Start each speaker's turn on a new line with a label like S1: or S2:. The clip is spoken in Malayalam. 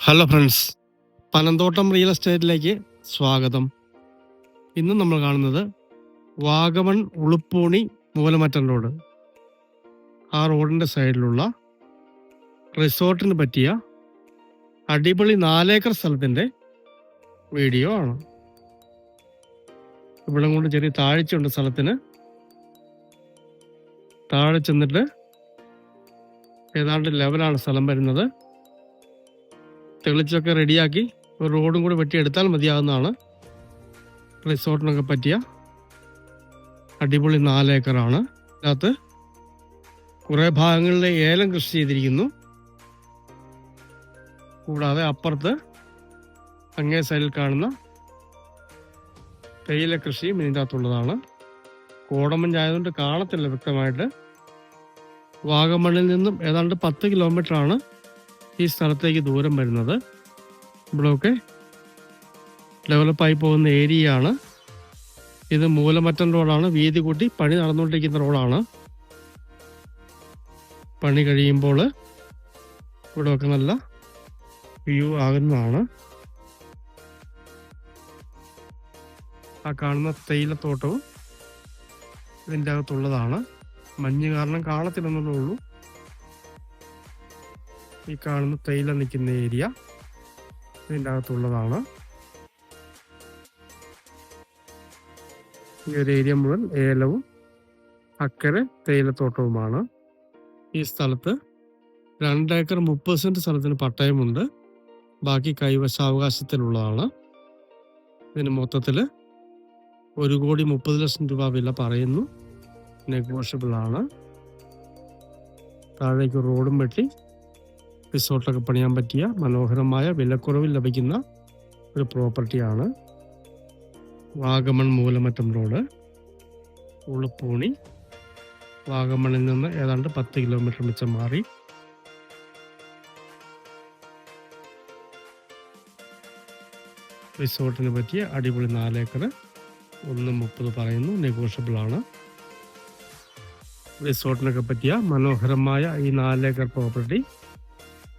S1: ഹലോ ഫ്രണ്ട്സ് പനന്തോട്ടം റിയൽ എസ്റ്റേറ്റിലേക്ക് സ്വാഗതം. ഇന്ന് നമ്മൾ കാണുന്നത് വാഗമൺ ഉളുപ്പൂണി മൂലമറ്റം റോഡ് ആ റോഡിന്റെ സൈഡിലുള്ള റിസോർട്ടിന് പറ്റിയ അടിപൊളി നാലേക്കർ സ്ഥലത്തിന്റെ വീഡിയോ ആണ്. ഇവിടെ കൊണ്ട് ചെറിയ താഴ്ചയുണ്ട് സ്ഥലത്തിന്. താഴെ ചെന്നിട്ട് ഏതാണ്ട് ലെവലാണ് സ്ഥലം വരുന്നത്. തെളിച്ചൊക്കെ റെഡിയാക്കി ഒരു റോഡും കൂടി വെട്ടിയെടുത്താൽ മതിയാകുന്നതാണ് റിസോർട്ടിനൊക്കെ പറ്റിയ അടിപൊളി നാലേക്കറാണ് അതിനകത്ത് കുറേ ഭാഗങ്ങളിൽ ഏലം കൃഷി ചെയ്തിരിക്കുന്നു. കൂടാതെ അപ്പുറത്ത് അങ്ങേ സൈഡിൽ കാണുന്ന തേയില കൃഷിയും ഇതിനകത്തുള്ളതാണ്. കോടമഞ്ചായതുകൊണ്ട് കാണത്തില്ല വ്യക്തമായിട്ട്. വാഗമണ്ണിൽ നിന്നും ഏതാണ്ട് പത്ത് കിലോമീറ്റർ ആണ് ഈ സ്ഥലത്തേക്ക് ദൂരം വരുന്നത്. ഇവിടെയൊക്കെ ഡെവലപ്പായി പോകുന്ന ഏരിയ ആണ് ഇത് മൂലമറ്റം റോഡാണ്. വീതി കൂട്ടി പണി നടന്നുകൊണ്ടിരിക്കുന്ന റോഡാണ്. പണി കഴിയുമ്പോൾ ഇവിടെയൊക്കെ നല്ല വ്യൂ ആകുന്നതാണ്. ആ കാണുന്ന തേയിലത്തോട്ടവും ഇതിന്റെ അകത്തുള്ളതാണ്. മഞ്ഞ് കാരണം കാണത്തില്ലെന്നുള്ളൂ ഈ കാണുന്ന തൈല നിൽക്കുന്ന ഏരിയ ഇതിന്റെ അകത്തുള്ളതാണ്. ഈ ഒരു ഏരിയ മുഴുവൻ ഏലവും അക്കരെ തേയിലത്തോട്ടവുമാണ്. ഈ സ്ഥലത്ത് രണ്ടേക്കർ മുപ്പത് സെന്റ് സ്ഥലത്തിന് പട്ടയമുണ്ട്. ബാക്കി കൈവശാവകാശത്തിലുള്ളതാണ്. ഇതിന് മൊത്തത്തിൽ ഒരു കോടി മുപ്പത് ലക്ഷം രൂപ വില പറയുന്നു. നെഗോഷ്യബിൾ ആണ് താഴേക്ക് റോഡും വെട്ടി റിസോർട്ടൊക്കെ പണിയാൻ പറ്റിയ മനോഹരമായ വിലക്കുറവിൽ ലഭിക്കുന്ന ഒരു പ്രോപ്പർട്ടിയാണ് വാഗമൺ മൂലമറ്റം റോഡ്. ഉളുപ്പൂണി വാഗമണിൽ നിന്ന് ഏതാണ്ട് പത്ത് കിലോമീറ്റർ മിച്ചം മാറി. റിസോർട്ടിന് പറ്റിയ അടിപൊളി നാലേക്കർ ഒന്ന് മുപ്പത് പറയുന്നു നെഗോഷ്യബിൾ ആണ്. റിസോർട്ടിനൊക്കെ പറ്റിയ മനോഹരമായ ഈ നാലേക്കർ പ്രോപ്പർട്ടി